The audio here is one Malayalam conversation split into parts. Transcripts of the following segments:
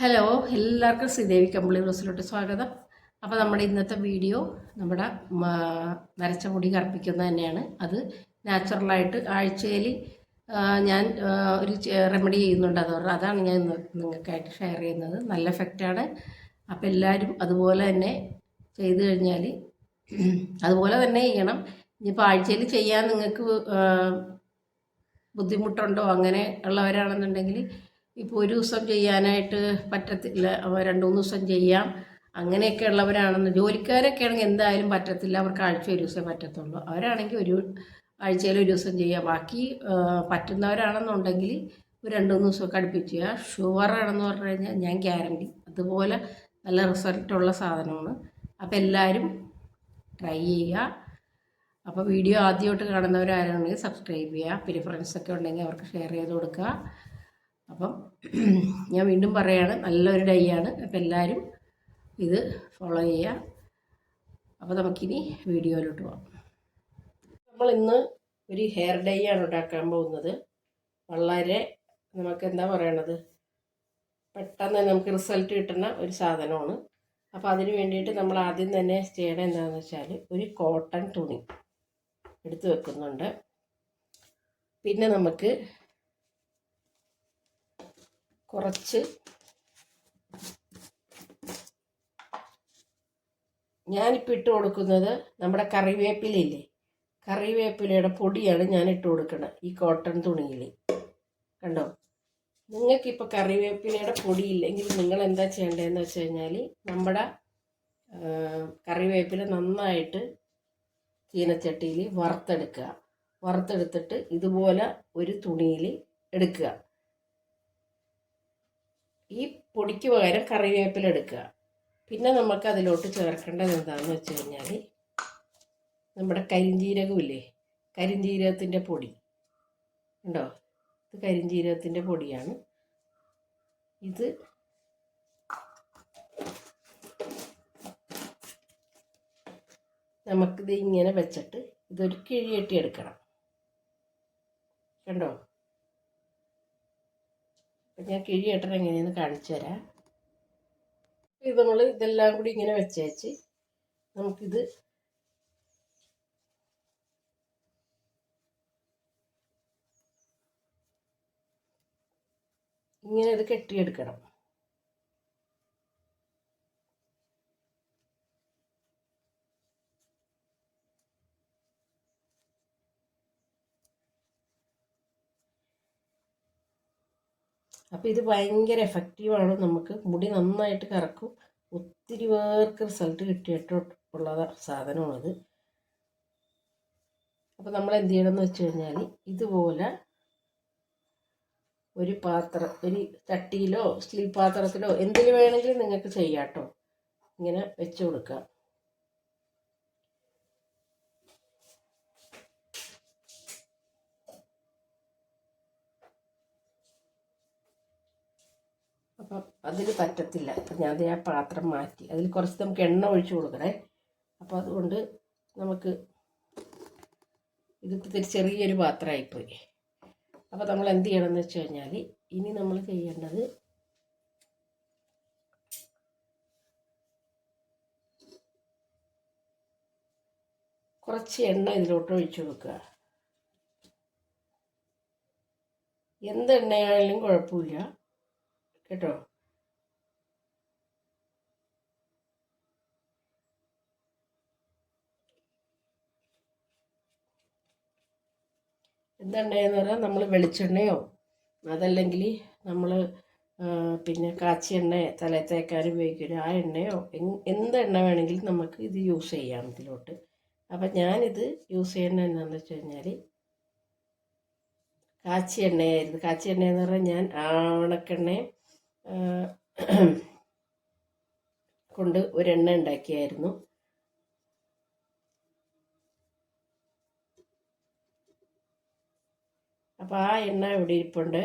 ഹലോ എല്ലാവർക്കും ശ്രീദേവി കമ്പിളി റോസിലോട്ട് സ്വാഗതം. അപ്പോൾ നമ്മുടെ ഇന്നത്തെ വീഡിയോ നമ്മുടെ നരച്ച മുടി കറുപ്പിക്കുന്നത് തന്നെയാണ്. അത് നാച്ചുറലായിട്ട് ആഴ്ചയിൽ ഞാൻ ഒരു റെമഡി ചെയ്യുന്നുണ്ട് അതുകൊണ്ട് അതാണ് ഞാൻ നിങ്ങൾക്കായിട്ട് ഷെയർ ചെയ്യുന്നത്. നല്ല എഫക്റ്റാണ് അപ്പോൾ എല്ലാവരും അതുപോലെ തന്നെ ചെയ്തു കഴിഞ്ഞാൽ അതുപോലെ തന്നെ ചെയ്യണം. ഇനിയിപ്പോൾ ആഴ്ചയിൽ ചെയ്യാൻ നിങ്ങൾക്ക് ബുദ്ധിമുട്ടുണ്ടോ അങ്ങനെ ഉള്ളവരാണെന്നുണ്ടെങ്കിൽ ഇപ്പോൾ ഒരു ദിവസം ചെയ്യാനായിട്ട് പറ്റത്തില്ല. രണ്ട് മൂന്ന് ദിവസം ചെയ്യാം. അങ്ങനെയൊക്കെ ഉള്ളവരാണെന്ന് ജോലിക്കാരൊക്കെ ആണെങ്കിൽ എന്തായാലും പറ്റത്തില്ല. അവർക്ക് ആഴ്ച ഒരു ദിവസമേ പറ്റത്തുള്ളൂ. അവരാണെങ്കിൽ ഒരു ആഴ്ചയിൽ ഒരു ദിവസം ചെയ്യുക ബാക്കി പറ്റുന്നവരാണെന്നുണ്ടെങ്കിൽ ഒരു രണ്ട് മൂന്ന് ദിവസമൊക്കെ അടുപ്പിച്ച് ചെയ്യുക ഷുവറാണെന്ന് പറഞ്ഞു കഴിഞ്ഞാൽ ഞാൻ ഗ്യാരണ്ടി. അതുപോലെ നല്ല റിസൾട്ടുള്ള സാധനമാണ്. അപ്പോൾ എല്ലാവരും ട്രൈ ചെയ്യുക. അപ്പോൾ വീഡിയോ ആദ്യമായിട്ട് കാണുന്നവരാരാണെങ്കിൽ സബ്സ്ക്രൈബ് ചെയ്യുക. പിന്നെ ഫ്രണ്ട്സൊക്കെ ഉണ്ടെങ്കിൽ അവർക്ക് ഷെയർ ചെയ്ത് കൊടുക്കുക. അപ്പം ഞാൻ വീണ്ടും പറയുകയാണ് നല്ലൊരു ഡൈ ആണ്. അപ്പം എല്ലാവരും ഇത് ഫോളോ ചെയ്യുക. അപ്പോൾ നമുക്കിനി വീഡിയോയിലോട്ട് പോകാം നമ്മൾ ഇന്ന് ഒരു ഹെയർ ഡൈ ആണ് ഉണ്ടാക്കാൻ പോകുന്നത്. വളരെ നമുക്ക് എന്താ പറയണത്? പെട്ടെന്ന് തന്നെ നമുക്ക് റിസൾട്ട് കിട്ടുന്ന ഒരു സാധനമാണ്. അപ്പോൾ അതിന് വേണ്ടിയിട്ട് നമ്മൾ ആദ്യം തന്നെ ചെയ്യണത് എന്താണെന്ന് വെച്ചാൽ ഒരു കോട്ടൺ തുണി എടുത്ത് വെക്കുന്നുണ്ട്. പിന്നെ നമുക്ക് കുറച്ച്. ഞാനിപ്പോൾ ഇട്ട് കൊടുക്കുന്നത് നമ്മുടെ കറിവേപ്പിലയില്ലേ? കറിവേപ്പിലയുടെ പൊടിയാണ് ഞാൻ ഇട്ട് കൊടുക്കുന്നത് ഈ കോട്ടൺ തുണിയിൽ കണ്ടോ? നിങ്ങൾക്കിപ്പോൾ കറിവേപ്പിലയുടെ പൊടി ഇല്ലെങ്കിൽ നിങ്ങൾ എന്താ ചെയ്യേണ്ടതെന്ന് വെച്ച് കഴിഞ്ഞാൽ നമ്മുടെ കറിവേപ്പില നന്നായിട്ട് ചീനച്ചട്ടിയിൽ വറുത്തെടുക്കുക. വറുത്തെടുത്തിട്ട് ഇതുപോലെ ഒരു തുണിയിൽ എടുക്കുക. ഈ പൊടിക്ക് പകരം കറിവേപ്പില എടുക്കുക. പിന്നെ നമുക്ക് അതിലോട്ട് ചേർക്കേണ്ടത് എന്താണെന്ന് വെച്ച് കഴിഞ്ഞാൽ നമ്മുടെ കരിഞ്ജീരകമില്ലേ കരിഞ്ജീരകത്തിന്റെ പൊടി. ഉണ്ടോ ഇത് കരിഞ്ജീരകത്തിന്റെ പൊടിയാണ്. ഇത് നമുക്കിത് ഇങ്ങനെ വെച്ചിട്ട് ഇതൊരു കിഴിയെട്ടി എടുക്കണം. കണ്ടോ? അപ്പം ഞാൻ കിഴിയേട്ടൻ എങ്ങനെയെന്ന് കാണിച്ചു തരാം. ഇത് നമ്മൾ ഇതെല്ലാം കൂടി ഇങ്ങനെ വെച്ചേച്ച് നമുക്കിത് ഇങ്ങനെ ഇത് കെട്ടിയെടുക്കണം. അപ്പോൾ ഇത് ഭയങ്കര എഫക്റ്റീവാണ് നമുക്ക് മുടി നന്നായിട്ട് കറക്കും. ഒത്തിരി പേർക്ക് റിസൾട്ട് കിട്ടിയിട്ട് ഉള്ള സാധനമാണത്. അപ്പോൾ നമ്മൾ എന്ത് ചെയ്യണമെന്ന് വെച്ച് കഴിഞ്ഞാൽ ഇതുപോലെ ഒരു പാത്രം ഒരു ചട്ടിയിലോ സ്റ്റീൽ പാത്രത്തിലോ എന്തിനു വേണമെങ്കിലും നിങ്ങൾക്ക് ചെയ്യാം കേട്ടോ ഇങ്ങനെ വെച്ച് കൊടുക്കുക. അപ്പം അതിൽ പറ്റത്തില്ല. അപ്പം ഞാൻ ആ പാത്രം മാറ്റി. അതിൽ കുറച്ച് നമുക്ക് എണ്ണ ഒഴിച്ചു കൊടുക്കണേ. അപ്പോൾ അതുകൊണ്ട് നമുക്ക് ഇതിപ്പോൾ ചെറിയൊരു പാത്രമായിപ്പോയി. അപ്പോൾ നമ്മൾ എന്ത് ചെയ്യണമെന്ന് വെച്ച് കഴിഞ്ഞാൽ ഇനി നമ്മൾ ചെയ്യേണ്ടത് കുറച്ച് എണ്ണ ഇതിലോട്ട് ഒഴിച്ചു കൊടുക്കുക. എന്ത് എണ്ണയായാലും കുഴപ്പമില്ല. കേട്ടോ? എന്തെണ്ണയെന്ന് പറഞ്ഞാൽ നമ്മൾ വെളിച്ചെണ്ണയോ അതല്ലെങ്കിൽ നമ്മൾ പിന്നെ കാച്ചിയ എണ്ണ തലയിൽ തേക്കാൻ ഉപയോഗിക്കുന്ന ആ എണ്ണയോ എന്ത് എണ്ണ വേണമെങ്കിലും നമുക്ക് ഇത് യൂസ് ചെയ്യാം ഇതിലോട്ട്. അപ്പം ഞാനിത് യൂസ് ചെയ്യുന്ന എന്താണെന്ന് വെച്ച് കഴിഞ്ഞാൽ കാച്ചിയ എണ്ണയായിരുന്നു കാച്ചിയ എണ്ണയെന്ന് പറഞ്ഞാൽ ഞാൻ ആവണക്കെണ്ണയും ആ, കൊണ്ട് ഒരെണ്ണ ഉണ്ടാക്കിയായിരുന്നു. അപ്പോൾ ആ എണ്ണ ഇവിടെ ഇരിപ്പുണ്ട്.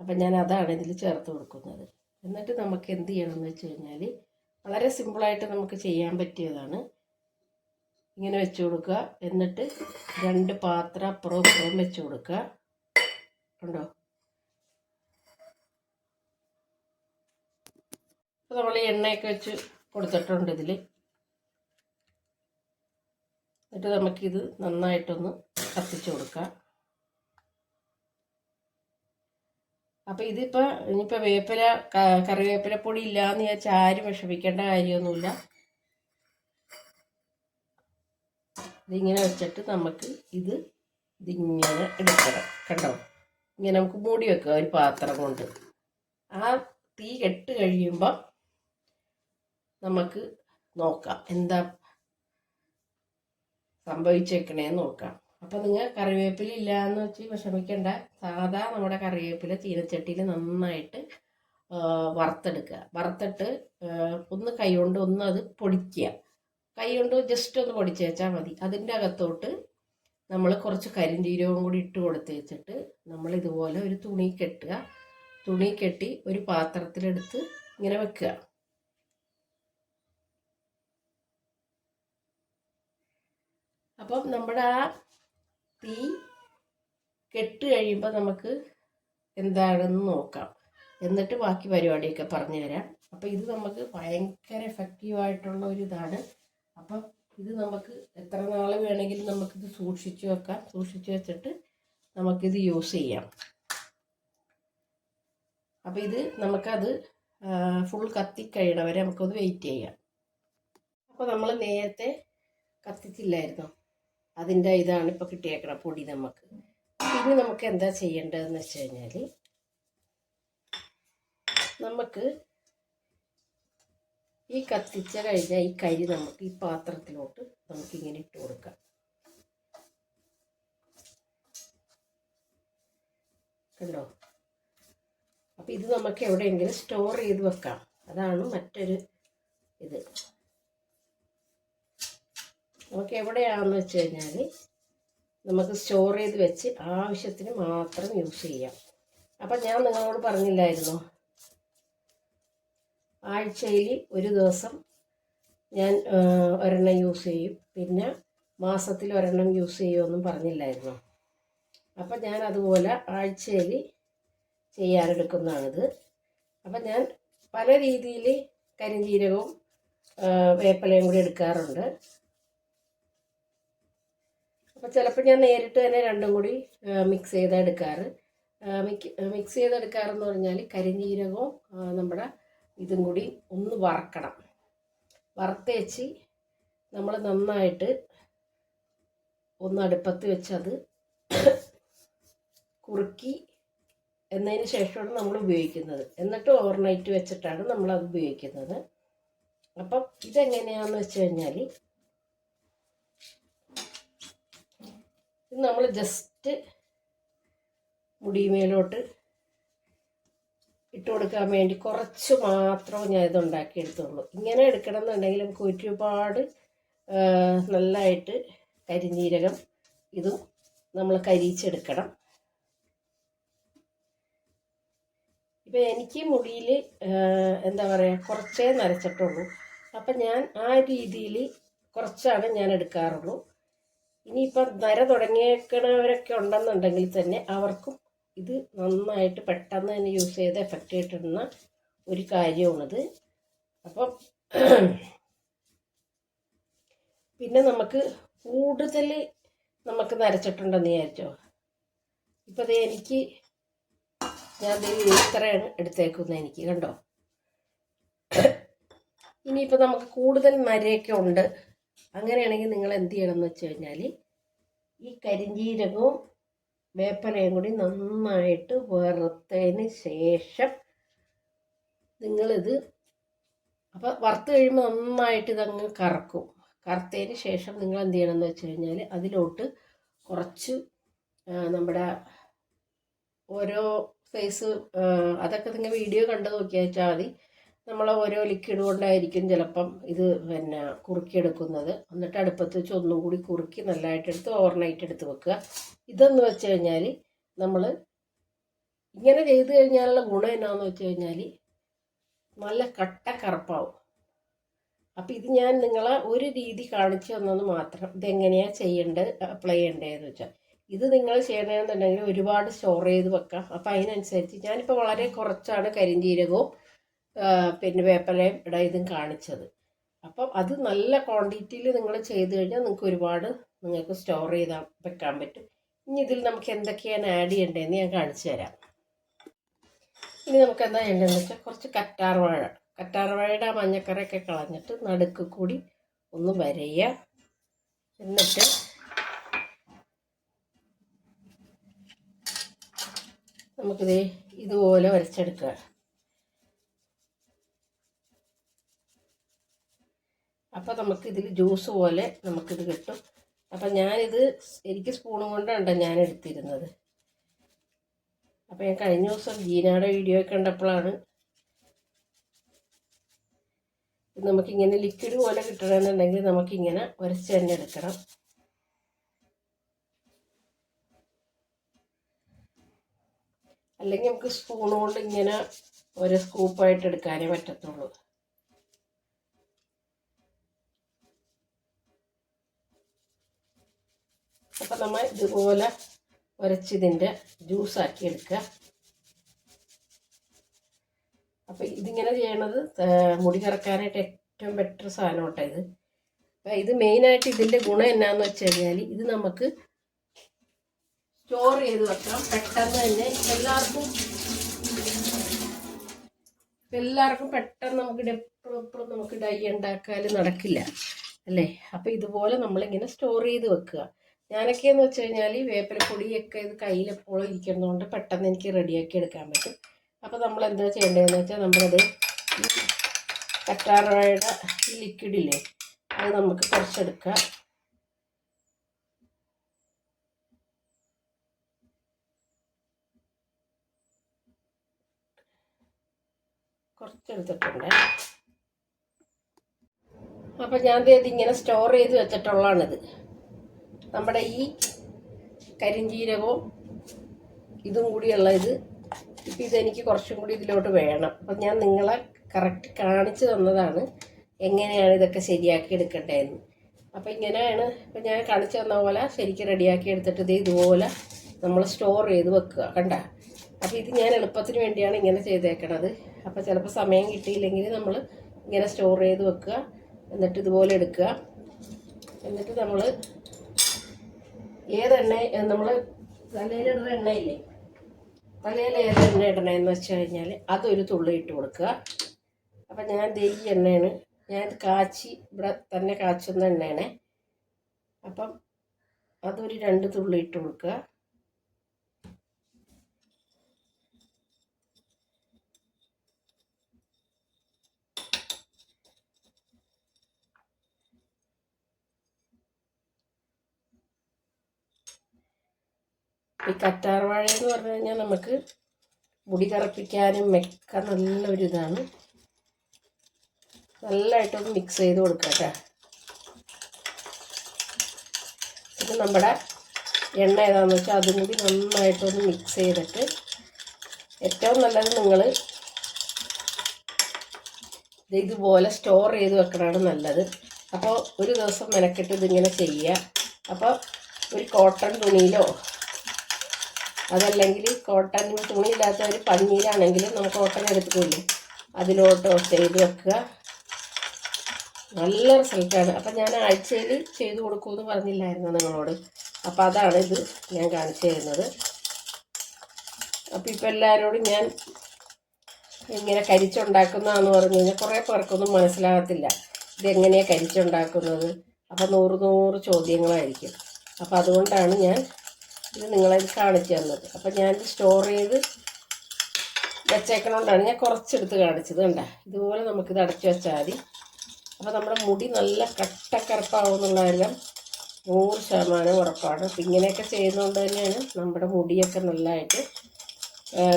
അപ്പം ഞാൻ അതാണ് ഇതിൽ ചേർത്ത് കൊടുക്കുന്നത്. എന്നിട്ട് നമുക്ക് എന്ത് ചെയ്യണം എന്ന് വെച്ച് കഴിഞ്ഞാൽ വളരെ സിമ്പിളായിട്ട് നമുക്ക് ചെയ്യാൻ പറ്റിയതാണ്. ഇങ്ങനെ വെച്ച് കൊടുക്കുക. എന്നിട്ട് രണ്ട് പാത്രം അപ്പുറവും ഇപ്പുറവും വെച്ച് കൊടുക്കുക. ഉണ്ടോ അപ്പോൾ നമ്മൾ എണ്ണയൊക്കെ വെച്ച് കൊടുത്തിട്ടുണ്ട് ഇതിൽ എന്നിട്ട് നമുക്കിത് നന്നായിട്ടൊന്ന് കത്തിച്ച് കൊടുക്കാം. അപ്പോൾ ഇതിപ്പോൾ ഇനിയിപ്പോൾ വേപ്പില കറിവേപ്പില പൊടി ഇല്ലയെന്ന് വിചാരിച്ചാൽ ആരും വിഷമിക്കേണ്ട കാര്യമൊന്നുമില്ല. ഇതിങ്ങനെ വെച്ചിട്ട് നമുക്ക് ഇത് ഇതിങ്ങനെ എടുക്കണം. കണ്ടോ? ഇങ്ങനെ നമുക്ക് മൂടി വെക്കുക ഒരു പാത്രം കൊണ്ട്. ആ തീ കെട്ട് കഴിയുമ്പോൾ നമുക്ക് നോക്കാം. എന്താ സംഭവിച്ചേക്കണേന്ന് നോക്കാം. അപ്പം നിങ്ങൾ കറിവേപ്പില ഇല്ല എന്ന് വെച്ച് വിഷമിക്കേണ്ട. സാധാ നമ്മുടെ കറിവേപ്പില ചീനച്ചട്ടിയിൽ നന്നായിട്ട് വറുത്തെടുക്കുക. വറുത്തിട്ട് ഒന്ന് കൈ കൊണ്ട് ഒന്ന് അത് പൊടിക്കുക. കൈ കൊണ്ട് ജസ്റ്റ് ഒന്ന് പൊടിച്ചേച്ചാൽ മതി. അതിന്റെ അകത്തോട്ട് നമ്മൾ കുറച്ച് കരിഞ്ചീരവും കൂടി ഇട്ട് കൊടുത്ത് വെച്ചിട്ട് നമ്മൾ ഇതുപോലെ ഒരു തുണി കെട്ടുക. തുണി കെട്ടി ഒരു പാത്രത്തിലെടുത്ത് ഇങ്ങനെ വെക്കുക. അപ്പം നമ്മുടെ ആ തീ കെട്ട് കഴിയുമ്പോൾ നമുക്ക് എന്താണെന്ന് നോക്കാം. എന്നിട്ട് ബാക്കി പരിപാടിയൊക്കെ പറഞ്ഞു തരാം. അപ്പം ഇത് നമുക്ക് ഭയങ്കര എഫക്റ്റീവ് ആയിട്ടുള്ള ഒരു ഇതാണ്. അപ്പം ഇത് നമുക്ക് എത്ര നാൾ വേണമെങ്കിലും നമുക്കിത് സൂക്ഷിച്ചു വെക്കാം. സൂക്ഷിച്ചു വെച്ചിട്ട് നമുക്കിത് യൂസ് ചെയ്യാം. അപ്പം ഇത് നമുക്കത് ഫുൾ കത്തിക്കഴിയണ വരെ നമുക്കത് വെയിറ്റ് ചെയ്യാം. അപ്പോൾ നമ്മൾ നേരത്തെ കത്തിച്ചില്ലായിരുന്നോ? അതിന്റെ ഇതാണ് ഇപ്പോൾ കിട്ടിയേക്കണ പൊടി നമുക്ക്. പിന്നെ നമുക്ക് എന്താ ചെയ്യേണ്ടതെന്ന് വെച്ച് കഴിഞ്ഞാൽ നമുക്ക് ഈ കത്തിച്ച കഴിഞ്ഞാൽ ഈ കരി നമുക്ക് ഈ പാത്രത്തിലോട്ട് നമുക്കിങ്ങനെ ഇട്ട് കൊടുക്കാം. കണ്ടോ? അപ്പം ഇത് നമുക്ക് എവിടെയെങ്കിലും സ്റ്റോർ ചെയ്ത് വെക്കാം. അതാണ് മറ്റൊരു ഇത്. നമുക്ക് എവിടെയാണെന്ന് വെച്ച് കഴിഞ്ഞാൽ നമുക്ക് സ്റ്റോർ ചെയ്ത് വെച്ച് ആവശ്യത്തിന് മാത്രം യൂസ് ചെയ്യാം. അപ്പം ഞാൻ നിങ്ങളോട് പറഞ്ഞില്ലായിരുന്നോ. ആഴ്ചയിൽ ഒരു ദിവസം ഞാൻ ഒരെണ്ണം യൂസ് ചെയ്യും. പിന്നെ മാസത്തിൽ ഒരെണ്ണം യൂസ് ചെയ്യുമെന്നും പറഞ്ഞില്ലായിരുന്നോ. അപ്പം ഞാൻ അതുപോലെ ആഴ്ചയിൽ ചെയ്യാനെടുക്കുന്നതാണിത്. അപ്പം ഞാൻ പല രീതിയിൽ കരിഞ്ജീരകവും വേപ്പലയും വേപ്പിലയും കൂടി എടുക്കാറുണ്ട്. അപ്പോൾ ചിലപ്പോൾ ഞാൻ നേരിട്ട് തന്നെ രണ്ടും കൂടി മിക്സ് ചെയ്ത് എടുക്കാറ് മിക്സ് ചെയ്തെടുക്കാറെന്ന് പറഞ്ഞാൽ കരിഞ്ജീരകവും നമ്മുടെ ഇതും കൂടി ഒന്ന് വറക്കണം. വറുത്തേച്ച് നമ്മൾ നന്നായിട്ട് ഒന്ന് അടുപ്പത്ത് വെച്ചത് കുറുക്കി എന്നതിന് ശേഷമാണ് നമ്മൾ ഉപയോഗിക്കുന്നത്. എന്നിട്ട് ഓവർനൈറ്റ് വെച്ചിട്ടാണ് നമ്മൾ അത് ഉപയോഗിക്കുന്നത്. അപ്പം ഇതെങ്ങനെയാണെന്ന് വെച്ച് കഴിഞ്ഞാൽ ഇത് നമ്മൾ ജസ്റ്റ് മുടിമേലോട്ട് ഇട്ട് കൊടുക്കാൻ വേണ്ടി കുറച്ച് മാത്രമേ ഞാൻ ഇത് ഉണ്ടാക്കിയെടുത്തുള്ളൂ ഇങ്ങനെ എടുക്കണം എന്നുണ്ടെങ്കിൽ നമുക്ക് ഒരുപാട് നല്ലതായിട്ട് കരിഞ്ഞീരകം ഇതും നമ്മൾ കരിയിച്ചെടുക്കണം. ഇപ്പം എനിക്ക് മുടിയിൽ എന്താ പറയുക കുറച്ചേ നരച്ചിട്ടുള്ളൂ അപ്പം ഞാൻ ആ രീതിയിൽ കുറച്ചാണ് ഞാൻ എടുക്കാറുള്ളൂ. ഇനിയിപ്പം നര തുടങ്ങിയേക്കണവരൊക്കെ ഉണ്ടെന്നുണ്ടെങ്കിൽ തന്നെ അവർക്കും ഇത് നന്നായിട്ട് പെട്ടെന്ന് തന്നെ യൂസ് ചെയ്ത് എഫക്റ്റ് കിട്ടുന്ന ഒരു കാര്യമാണിത്. അപ്പം പിന്നെ നമുക്ക് കൂടുതൽ നമുക്ക് നരച്ചിട്ടുണ്ടെന്ന് വിചാരിച്ചോ? ഇപ്പം എനിക്ക് ഞാൻ ഇത്രയാണ് എടുത്തേക്കുന്നത് എനിക്ക് കണ്ടോ? ഇനിയിപ്പോൾ നമുക്ക് കൂടുതൽ നരയൊക്കെ ഉണ്ട്. അങ്ങനെയാണെങ്കിൽ നിങ്ങൾ എന്ത് ചെയ്യണം എന്ന് വെച്ച് കഴിഞ്ഞാൽ ഈ കരിഞ്ജീരകവും വേപ്പലയും കൂടി നന്നായിട്ട് വറുത്തതിന് ശേഷം നിങ്ങളിത് അപ്പോൾ വറുത്ത് കഴിയുമ്പോൾ നന്നായിട്ട് ഇതങ്ങ് കറക്കും. കറുത്തതിന് ശേഷം നിങ്ങൾ എന്ത് ചെയ്യണം എന്ന് വെച്ച് കഴിഞ്ഞാൽ അതിലോട്ട് കുറച്ച് നമ്മുടെ ഓരോ സൈസ് അതൊക്കെ നിങ്ങൾ വീഡിയോ കണ്ടു നോക്കിയാൽ മതി. നമ്മൾ ഓരോ ലിക്വിഡ് കൊണ്ടായിരിക്കും ചിലപ്പം ഇത് പിന്നെ കുറുക്കിയെടുക്കുന്നത്. എന്നിട്ട് അടുപ്പത്ത് വെച്ച് ഒന്നും കൂടി കുറുക്കി നല്ലതായിട്ട് എടുത്ത് ഓവർനൈറ്റ് എടുത്ത് വെക്കുക. ഇതെന്ന് വെച്ച് കഴിഞ്ഞാൽ നമ്മൾ ഇങ്ങനെ ചെയ്ത് കഴിഞ്ഞാലുള്ള ഗുണം എന്നാന്ന് വെച്ച് കഴിഞ്ഞാൽ നല്ല കട്ട കറുപ്പാവും. അപ്പം ഇത് ഞാൻ നിങ്ങളെ ഒരു രീതി കാണിച്ചു തന്നത് മാത്രം. ഇതെങ്ങനെയാണ് ചെയ്യേണ്ടത് അപ്ലൈ ചെയ്യേണ്ടതെന്ന് വെച്ചാൽ ഇത് നിങ്ങൾ ചെയ്യണമെന്നുണ്ടെങ്കിൽ ഒരുപാട് സ്റ്റോർ ചെയ്ത് വെക്കാം. അപ്പം അതിനനുസരിച്ച് ഞാനിപ്പോൾ വളരെ കുറച്ചാണ് കരിഞ്ജീരകവും ആ, വേപ്പലയും ഇട ഇതും കാണിച്ചത്. അപ്പം അത് നല്ല ക്വാണ്ടിറ്റിയിൽ നിങ്ങൾ ചെയ്ത് കഴിഞ്ഞാൽ നിങ്ങൾക്ക് ഒരുപാട് നിങ്ങൾക്ക് സ്റ്റോർ ചെയ്താൽ വെക്കാൻ പറ്റും. ഇനി ഇതിൽ നമുക്ക് എന്തൊക്കെയാണ് ആഡ് ചെയ്യേണ്ടതെന്ന് ഞാൻ കാണിച്ചു തരാം. ഇനി നമുക്ക് എന്താ ചെയ്യേണ്ടതെന്ന് വെച്ചാൽ കുറച്ച് കറ്റാർവാഴ കറ്റാർവാഴയുടെ മഞ്ഞക്കറയൊക്കെ കളഞ്ഞിട്ട് നടുക്ക് കൂടി ഒന്ന് വരയുക എന്നിട്ട് നമുക്കിത് ഇതുപോലെ വരച്ചെടുക്കുക അപ്പോൾ നമുക്ക് ഇതിൽ ജ്യൂസ് പോലെ നമുക്കിത് കിട്ടും. അപ്പം ഞാനിത് എനിക്ക് സ്പൂണും കൊണ്ടാണ് ഞാൻ എടുത്തിരുന്നത് അപ്പോൾ ഞാൻ കഴിഞ്ഞ ദിവസം ജീനയുടെ വീഡിയോ കണ്ടപ്പോഴാണ് നമുക്കിങ്ങനെ ലിക്വിഡ് പോലെ കിട്ടണമെന്നുണ്ടെങ്കിൽ നമുക്കിങ്ങനെ ഉരച്ച് തന്നെ എടുക്കണം. അല്ലെങ്കിൽ നമുക്ക് സ്പൂൺ കൊണ്ട് ഇങ്ങനെ ഒരു സ്കൂപ്പായിട്ട് എടുക്കാനേ പറ്റത്തുള്ളൂ. അപ്പം നമ്മൾ ഇതുപോലെ ഉരച്ചിതിന്റെ ജ്യൂസാക്കി എടുക്കുക. അപ്പം ഇതിങ്ങനെ ചെയ്യണത് മുടി കറക്കാനായിട്ട് ഏറ്റവും ബെറ്റർ സാധനം കേട്ടോ ഇത്. അപ്പം ഇത് മെയിനായിട്ട് ഇതിന്റെ ഗുണം എന്നാന്ന് വെച്ച് കഴിഞ്ഞാൽ ഇത് നമുക്ക് സ്റ്റോർ ചെയ്ത് വെക്കാം പെട്ടെന്ന് തന്നെ എല്ലാവർക്കും എല്ലാവർക്കും പെട്ടെന്ന് നമുക്ക് എപ്പോഴും നമുക്ക് ഡൈ ഉണ്ടാക്കാൽ നടക്കില്ല. അല്ലേ? അപ്പം ഇതുപോലെ നമ്മളിങ്ങനെ സ്റ്റോർ ചെയ്ത് വെക്കുക. ഞാനൊക്കെ എന്ന് വെച്ച് കഴിഞ്ഞാൽ ഈ വേപ്പിലപ്പൊടിയൊക്കെ ഇത് കയ്യിൽ എപ്പോഴും ഇരിക്കുന്നതുകൊണ്ട് പെട്ടെന്ന് എനിക്ക് റെഡിയാക്കി എടുക്കാൻ പറ്റും. അപ്പോൾ നമ്മൾ എന്താ ചെയ്യേണ്ടതെന്ന് വെച്ചാൽ നമ്മളത് ഈ കറ്റാറവാഴയുടെ ഈ ലിക്വിഡില്ലേ അത് നമുക്ക് കുറച്ചെടുക്കാം. കുറച്ചെടുത്തിട്ടുണ്ട്. അപ്പം ഞാൻ ദേ ഇങ്ങനെ സ്റ്റോർ ചെയ്ത് വെച്ചിട്ടുള്ളതാണിത്. നമ്മുടെ ഈ കരിഞ്ജീരകവും ഇതും കൂടിയുള്ള ഇത് ഇപ്പം ഇതെനിക്ക് കുറച്ചും കൂടി ഇതിലോട്ട് വേണം. അപ്പം ഞാൻ നിങ്ങളെ കറക്റ്റ് കാണിച്ചു തന്നതാണ് എങ്ങനെയാണ് ഇതൊക്കെ ശരിയാക്കി എടുക്കേണ്ടതെന്ന്. അപ്പം ഇങ്ങനെയാണ് ഇപ്പം ഞാൻ കാണിച്ചു തന്ന പോലെ ശരിക്കും റെഡിയാക്കി എടുത്തിട്ട് ഇത് ഇതുപോലെ നമ്മൾ സ്റ്റോർ ചെയ്ത് വെക്കുക കണ്ട? അപ്പോൾ ഇത് ഞാൻ എളുപ്പത്തിന് വേണ്ടിയാണ് ഇങ്ങനെ ചെയ്തേക്കണത്. അപ്പോൾ ചിലപ്പോൾ സമയം കിട്ടിയില്ലെങ്കിൽ നമ്മൾ ഇങ്ങനെ സ്റ്റോർ ചെയ്ത് വെക്കുക എന്നിട്ട് ഇതുപോലെ എടുക്കുക. എന്നിട്ട് നമ്മൾ ഏതെണ്ണ നമ്മൾ തലയിലിടുന്ന എണ്ണയില്ലേ? തലയിൽ ഏത് എണ്ണ ഇടണമെന്ന് വെച്ച് കഴിഞ്ഞാൽ അതൊരു തുള്ളി ഇട്ട് കൊടുക്കുക. അപ്പം ഞാൻ ദേ എണ്ണയാണ്. ഞാൻ കാച്ചി ഇവിടെ തന്നെ കാച്ചുന്ന എണ്ണയാണ്. അപ്പം അതൊരു രണ്ട് തുള്ളി ഇട്ട് കൊടുക്കുക. ഈ കറ്റാർവാഴ എന്ന് പറഞ്ഞു കഴിഞ്ഞാൽ നമുക്ക് മുടി കറുപ്പിക്കാനും മെക്ക നല്ലൊരു ഇതാണ് നല്ലതായിട്ടൊന്ന് മിക്സ് ചെയ്ത് കൊടുക്കുക കേട്ടോ. ഇത് നമ്മുടെ എണ്ണ ഏതാണെന്ന് വെച്ചാൽ അതും കൂടി നന്നായിട്ടൊന്ന് മിക്സ് ചെയ്തിട്ട് ഏറ്റവും നല്ലത് നിങ്ങൾ ഇതുപോലെ സ്റ്റോർ ചെയ്ത് വെക്കണതാണ് നല്ലത്. അപ്പോൾ ഒരു ദിവസം മെനക്കെട്ട് ഇതിങ്ങനെ ചെയ്യുക. അപ്പോൾ ഒരു കോട്ടൺ തുണിയിലോ അതല്ലെങ്കിൽ കോട്ടൺ തുണിയില്ലാത്ത ഒരു പഞ്ഞിയിലാണെങ്കിലും നമുക്ക് കോട്ടൺ എടുത്തിട്ടില്ലേ? അതിലോട്ടോ ചെയ്ത് വെക്കുക. നല്ല റിസൾട്ടാണ്. അപ്പം ഞാൻ ആഴ്ചയിൽ ചെയ്ത് കൊടുക്കുമെന്ന് പറഞ്ഞില്ലായിരുന്നു നിങ്ങളോട്. അപ്പോൾ അതാണ് ഇത് ഞാൻ കാണിച്ചു തരുന്നത്. അപ്പം ഇപ്പം എല്ലാവരോടും ഞാൻ ഇങ്ങനെ കരിച്ചുണ്ടാക്കുന്നതെന്ന് പറഞ്ഞു കഴിഞ്ഞാൽ കുറേ പേർക്കൊന്നും മനസ്സിലാകത്തില്ല. ഇതെങ്ങനെയാണ് കരിച്ചുണ്ടാക്കുന്നത്? അപ്പം നൂറ് നൂറ് ചോദ്യങ്ങളായിരിക്കും. അപ്പം അതുകൊണ്ടാണ് ഞാൻ ഇത് നിങ്ങളെ കാണിച്ചു തന്നത്. അപ്പം ഞാനിത് സ്റ്റോർ ചെയ്ത് വെച്ചേക്കണോണ്ടാണ് ഞാൻ കുറച്ചെടുത്ത് കാണിച്ചത് കണ്ട. ഇതുപോലെ നമുക്കിത് അടച്ചു വെച്ചാൽ മതി. അപ്പോൾ നമ്മുടെ മുടി നല്ല കട്ടക്കറുപ്പാവുന്നുള്ളതെല്ലാം നൂറ് ശതമാനം ഉറപ്പാണ്. അപ്പം ഇങ്ങനെയൊക്കെ ചെയ്യുന്നതുകൊണ്ട് തന്നെയാണ് നമ്മുടെ മുടിയൊക്കെ നല്ലതായിട്ട്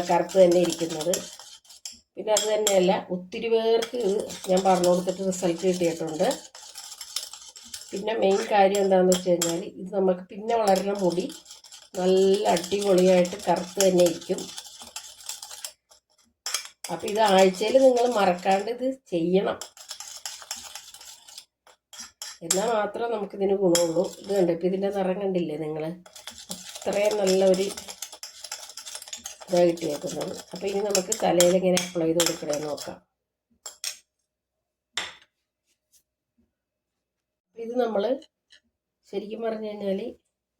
കറുപ്പ് തന്നെ ഇരിക്കുന്നത്. പിന്നെ അത് തന്നെയല്ല ഒത്തിരി പേർക്ക് ഞാൻ പറഞ്ഞു കൊടുത്തിട്ട് റിസൾട്ട് കിട്ടിയിട്ടുണ്ട്. പിന്നെ മെയിൻ കാര്യം എന്താണെന്ന് വെച്ച് കഴിഞ്ഞാൽ ഇത് നമുക്ക് പിന്നെ വളരുന്ന മുടി നല്ല അടിപൊളിയായിട്ട് കറുത്ത് തന്നെ ഇരിക്കും. അപ്പം ഇത് ആഴ്ചയിൽ നിങ്ങൾ മറക്കാണ്ട് ഇത് ചെയ്യണം. എന്നാൽ മാത്രമേ നമുക്കിതിന് ഗുണമുള്ളൂ. ഇത് കണ്ടിപ്പോൾ ഇതിന്റെ നിറം കണ്ടില്ലേ നിങ്ങൾ അത്രയും നല്ലൊരു ഇതായിട്ട് കിട്ടിയേക്കുന്നത്. അപ്പം ഇനി നമുക്ക് തലയിൽ ഇങ്ങനെ അപ്ലൈ ചെയ്ത് കൊടുക്കണേ നോക്കാം. ഇത് നമ്മൾ ശരിക്കും പറഞ്ഞു കഴിഞ്ഞാൽ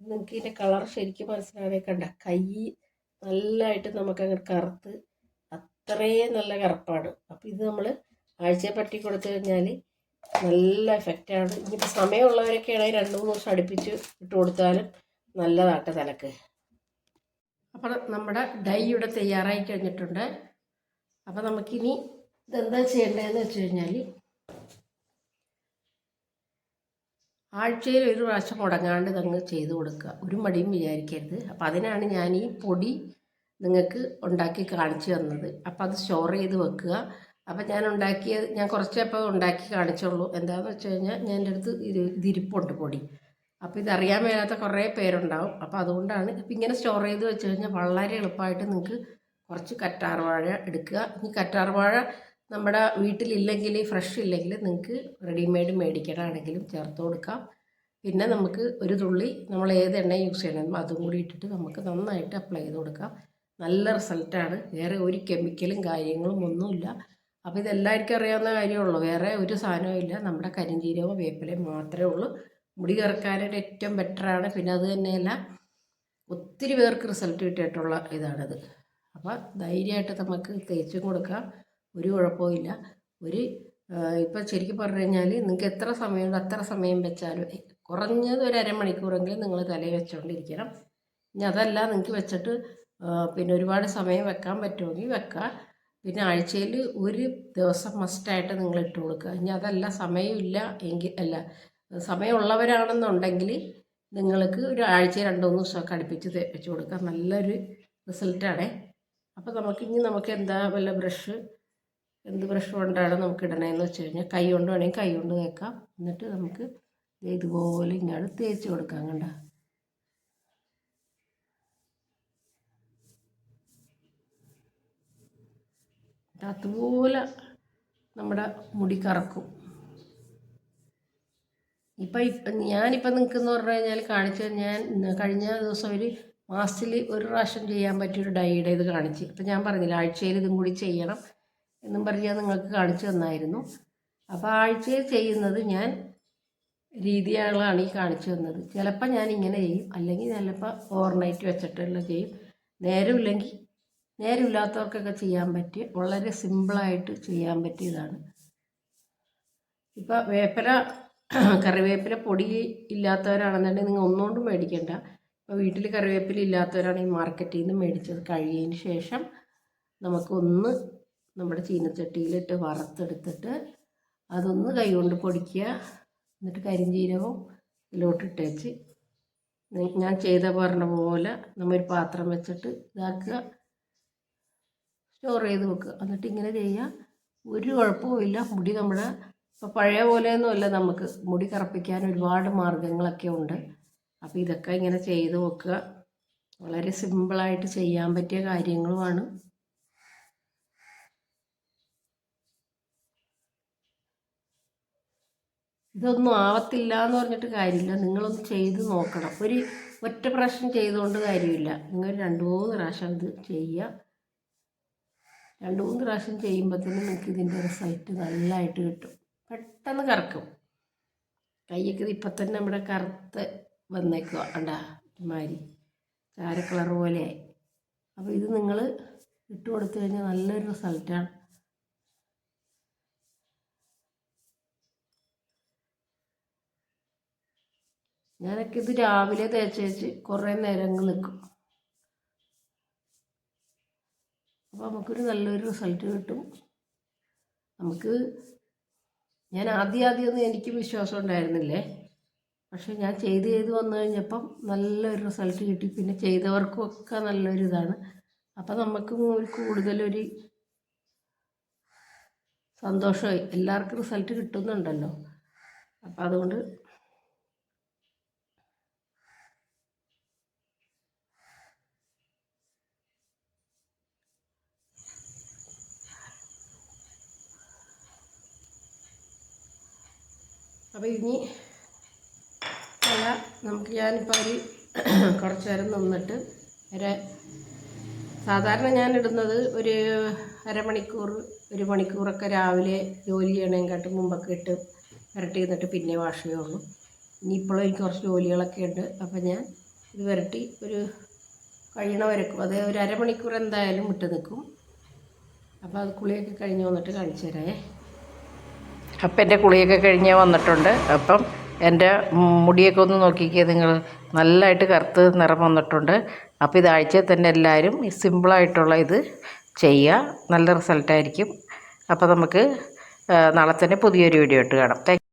നിങ്ങൾക്ക് ഇതിന്റെ കളർ ശരിക്കും മനസ്സിലാവേ കണ്ട കൈ നല്ലതായിട്ട് നമുക്ക് അങ്ങനെ കറുത്ത് അത്രയും നല്ല കറുപ്പാണ്. അപ്പോൾ ഇത് നമ്മൾ ആഴ്ചയെ പറ്റി കൊടുത്തു കഴിഞ്ഞാൽ നല്ല എഫക്റ്റാണ് ഇനിയിപ്പോൾ സമയമുള്ളവരൊക്കെ ആണെങ്കിൽ രണ്ട് മൂന്ന് ദിവസം അടുപ്പിച്ച് ഇട്ട് കൊടുത്താലും നല്ലതാട്ട തലക്ക്. അപ്പോൾ നമ്മുടെ ഡൈ ഇവിടെ തയ്യാറായി കഴിഞ്ഞിട്ടുണ്ട്. അപ്പോൾ നമുക്കിനി ഇതെന്താ ചെയ്യേണ്ടതെന്ന് വെച്ച് കഴിഞ്ഞാൽ ആഴ്ചയിൽ ഒരു പ്രാവശ്യം മുടങ്ങാണ്ട് ഇതങ്ങ് ചെയ്ത് കൊടുക്കുക. ഒരു മടിയും വിചാരിക്കരുത്. അപ്പോൾ അതിനാണ് ഞാൻ ഈ പൊടി നിങ്ങൾക്ക് ഉണ്ടാക്കി കാണിച്ചു തന്നത്. അപ്പോൾ അത് സ്റ്റോർ ചെയ്ത് വെക്കുക. അപ്പം ഞാൻ ഉണ്ടാക്കിയത് ഞാൻ കുറച്ചപ്പോൾ ഉണ്ടാക്കി കാണിച്ചുള്ളൂ. എന്താണെന്ന് വെച്ച് കഴിഞ്ഞാൽ ഞാൻ എന്റെ അടുത്ത് ഇത് ഇതിരിപ്പുണ്ട് പൊടി. അപ്പോൾ ഇതറിയാൻ മേലാത്ത കുറേ പേരുണ്ടാവും. അപ്പോൾ അതുകൊണ്ടാണ് ഇപ്പം ഇങ്ങനെ സ്റ്റോർ ചെയ്ത് വെച്ച് കഴിഞ്ഞാൽ വളരെ എളുപ്പമായിട്ട് നിങ്ങൾക്ക് കുറച്ച് കറ്റാർവാഴ എടുക്കുക. ഈ കറ്റാർ വാഴ നമ്മുടെ വീട്ടിലില്ലെങ്കിൽ ഫ്രഷ് ഇല്ലെങ്കിൽ നിങ്ങൾക്ക് റെഡിമെയ്ഡ് മേടിക്കണമാണെങ്കിലും ചേർത്ത് കൊടുക്കാം. പിന്നെ നമുക്ക് ഒരു തുള്ളി നമ്മൾ ഏത് എണ്ണ യൂസ് ചെയ്യണം അതും കൂടി ഇട്ടിട്ട് നമുക്ക് നന്നായിട്ട് അപ്ലൈ ചെയ്ത് കൊടുക്കാം. നല്ല റിസൾട്ടാണ് വേറെ ഒരു കെമിക്കലും കാര്യങ്ങളും ഒന്നുമില്ല. അപ്പോൾ ഇതെല്ലാവർക്കും അറിയാവുന്ന കാര്യമുള്ളൂ. വേറെ ഒരു സാധനവും ഇല്ല. നമ്മുടെ കരിഞ്ചീരകവും വേപ്പിലയും മാത്രമേ ഉള്ളൂ. മുടി കറക്കാനായിട്ട് ഏറ്റവും ബെറ്ററാണ് പിന്നെ അത് തന്നെയല്ല ഒത്തിരി പേർക്ക് റിസൾട്ട് കിട്ടിയിട്ടുള്ള ഇതാണിത്. അപ്പോൾ ധൈര്യമായിട്ട് നമുക്ക് തേച്ചും കൊടുക്കാം. ഒരു കുഴപ്പമില്ല ഒരു ഇപ്പം ശരിക്കും പറഞ്ഞു കഴിഞ്ഞാൽ നിങ്ങൾക്ക് എത്ര സമയമുണ്ട് അത്ര സമയം വെച്ചാലും കുറഞ്ഞത് ഒരു അരമണിക്കൂറെങ്കിലും നിങ്ങൾ തലയിൽ വെച്ചുകൊണ്ടിരിക്കണം ഇനി അതല്ല നിങ്ങൾക്ക് വെച്ചിട്ട് പിന്നെ ഒരുപാട് സമയം വെക്കാൻ പറ്റുമെങ്കിൽ വെക്കുക പിന്നെ ആഴ്ചയിൽ ഒരു ദിവസം മസ്റ്റായിട്ട് നിങ്ങൾ ഇട്ട് കൊടുക്കുക. ഇനി അതല്ല സമയമില്ല എങ്കിൽ അല്ല സമയമുള്ളവരാണെന്നുണ്ടെങ്കിൽ നിങ്ങൾക്ക് ഒരു ആഴ്ച രണ്ടോ മൂന്ന് ദിവസമൊക്കെ അടുപ്പിച്ച് വെച്ച് കൊടുക്കുക. നല്ലൊരു റിസൾട്ടാണേ. അപ്പോൾ നമുക്ക് ഇനി നമുക്ക് എന്താ വല്ല ബ്രഷ് എന്ത് ബ്രഷ് കൊണ്ടാണ് നമുക്ക് ഇടണേന്ന് വെച്ച് കഴിഞ്ഞാൽ കൈ കൊണ്ട് വേണമെങ്കിൽ കൈ കൊണ്ട് തേക്കാം. എന്നിട്ട് നമുക്ക് ഇതുപോലെ ഇങ്ങോട്ട് തേച്ച് കൊടുക്കാം കണ്ട. അതുപോലെ നമ്മുടെ മുടി കറക്കും. ഇപ്പം ഇപ്പം ഞാനിപ്പം നിങ്ങൾക്ക് എന്ന് പറഞ്ഞു കഴിഞ്ഞാൽ കാണിച്ചു ഞാൻ കഴിഞ്ഞ ദിവസം ഒരു മാസത്തിൽ ഒരു പ്രാവശ്യം ചെയ്യാൻ പറ്റിയൊരു ഡൈയുടെ ഇത് കാണിച്ച്. ഇപ്പം ഞാൻ പറഞ്ഞില്ല ആഴ്ചയിൽ ഇതും കൂടി ചെയ്യണം. എന്നും പറഞ്ഞ് ഞാൻ നിങ്ങൾക്ക് കാണിച്ചു തന്നായിരുന്നു. അപ്പോൾ ആഴ്ചയിൽ ചെയ്യുന്നത് ഞാൻ രീതികളാണ് ഈ കാണിച്ചു തന്നത്. ചിലപ്പോൾ ഞാൻ ഇങ്ങനെ ചെയ്യും. അല്ലെങ്കിൽ ചിലപ്പോൾ ഓവർനൈറ്റ് വെച്ചിട്ടുള്ള ചെയ്യും. നേരമില്ലെങ്കിൽ നേരമില്ലാത്തവർക്കൊക്കെ ചെയ്യാൻ പറ്റിയ വളരെ സിമ്പിളായിട്ട് ചെയ്യാൻ പറ്റിയതാണ്. ഇപ്പോൾ വേപ്പില കറിവേപ്പില പൊടി ഇല്ലാത്തവരാണെന്നുണ്ടെങ്കിൽ നിങ്ങൾ ഒന്നുകൊണ്ടും മേടിക്കണ്ട. ഇപ്പോൾ വീട്ടിൽ കറിവേപ്പില ഇല്ലാത്തവരാണെങ്കിൽ മാർക്കറ്റിൽ നിന്ന് മേടിച്ചത്. കഴിയതിന് ശേഷം നമുക്കൊന്ന് നമ്മുടെ ചീനച്ചട്ടിയിലിട്ട് വറുത്തെടുത്തിട്ട് അതൊന്ന് കൈകൊണ്ട് പൊടിക്കുക. എന്നിട്ട് കരിഞ്ചീരകവും ഇതിലോട്ടിട്ട് വെച്ച് ഞാൻ ചെയ്ത പറഞ്ഞ പോലെ നമ്മൊരു പാത്രം വെച്ചിട്ട് ഇതാക്കുക. സ്റ്റോർ ചെയ്ത് വെക്കുക. എന്നിട്ട് ഇങ്ങനെ ചെയ്യുക. ഒരു കുഴപ്പവും മുടി നമ്മുടെ ഇപ്പോൾ പഴയ പോലെയൊന്നുമല്ല നമുക്ക്. മുടി കറുപ്പിക്കാൻ ഒരുപാട് മാർഗങ്ങളൊക്കെ ഉണ്ട്. അപ്പോൾ ഇതൊക്കെ ഇങ്ങനെ ചെയ്ത് വെക്കുക. വളരെ സിമ്പിളായിട്ട് ചെയ്യാൻ പറ്റിയ കാര്യങ്ങളുമാണ്. ഇതൊന്നും ആവത്തില്ല എന്ന് പറഞ്ഞിട്ട് കാര്യമില്ല. നിങ്ങളൊന്ന് ചെയ്ത് നോക്കണം. ഒരു ഒറ്റ പ്രാവശ്യം ചെയ്തുകൊണ്ട് കാര്യമില്ല. നിങ്ങൾ രണ്ട് മൂന്ന് പ്രാവശ്യം ഇത് ചെയ്യുക. രണ്ട് മൂന്ന് പ്രാവശ്യം ചെയ്യുമ്പോഴത്തേനും നിങ്ങൾക്ക് ഇതിന്റെ റിസൾട്ട് നല്ലതായിട്ട് കിട്ടും. പെട്ടെന്ന് കറക്കും. കൈയൊക്കെ ഇപ്പം തന്നെ നമ്മുടെ കറുത്ത് വന്നേക്കുക അണ്ടാ ഇമാരി ചാര കളർ പോലെയായി അപ്പോൾ ഇത് നിങ്ങൾ ഇട്ട് കൊടുത്തു കഴിഞ്ഞാൽ നല്ലൊരു റിസൾട്ടാണ്. ഞാനൊക്കെ ഇത് രാവിലെ തേച്ച് വെച്ച് കുറേ നേരങ്ങൾ നിൽക്കും അപ്പോൾ നമുക്കൊരു നല്ലൊരു റിസൾട്ട് കിട്ടും. നമുക്ക് ഞാൻ ആദ്യം ആദ്യമൊന്നും എനിക്ക് വിശ്വാസം ഉണ്ടായിരുന്നില്ലേ? പക്ഷെ ഞാൻ ചെയ്ത് ചെയ്ത് വന്നു കഴിഞ്ഞപ്പം നല്ലൊരു റിസൾട്ട് കിട്ടി. പിന്നെ ചെയ്തവർക്കും ഒക്കെ നല്ലൊരു ഇതാണ്. അപ്പം നമുക്കും ഒരു കൂടുതലൊരു സന്തോഷമായി. എല്ലാവർക്കും റിസൾട്ട് കിട്ടുന്നുണ്ടല്ലോ. അപ്പം അതുകൊണ്ട് അപ്പോൾ ഇനി അല്ല നമുക്ക് ഞാനിപ്പോൾ ഒരു കുറച്ച് നേരം നിന്നിട്ട് ഒരു സാധാരണ ഞാൻ ഇടുന്നത് ഒരു അരമണിക്കൂർ ഒരു മണിക്കൂറൊക്കെ രാവിലെ ജോലി ചെയ്യണേക്കാട്ടും മുമ്പൊക്കെ ഇട്ട് വരട്ടി നിന്നിട്ട് പിന്നെ വാഷ് ചെയ്യുള്ളൂ. ഇനിയിപ്പോഴും എനിക്ക് കുറച്ച് ജോലികളൊക്കെ ഉണ്ട്. അപ്പം ഞാൻ ഇത് വരട്ടി ഒരു കഴിയണ വരക്കും. അത് ഒരു അരമണിക്കൂർ എന്തായാലും വിട്ട് നിൽക്കും അപ്പോൾ അത് കുളിയൊക്കെ കഴിഞ്ഞ് വന്നിട്ട് കാണിച്ചു തരാമേ അപ്പം എന്റെ കുളിയൊക്കെ കഴിഞ്ഞ് വന്നിട്ടുണ്ട്. അപ്പം എന്റെ മുടിയൊക്കെ ഒന്ന് നോക്കിക്കേ നിങ്ങൾ നല്ലതായിട്ട് കറുത്ത് നിറം വന്നിട്ടുണ്ട്. അപ്പോൾ ഇത് ആഴ്ചയിൽ തന്നെ എല്ലാവരും സിമ്പിളായിട്ടുള്ള ഇത് ചെയ്യുക. നല്ല റിസൾട്ടായിരിക്കും. അപ്പോൾ നമുക്ക് നാളെ തന്നെ പുതിയൊരു വീഡിയോ ഇട്ട് കാണാം.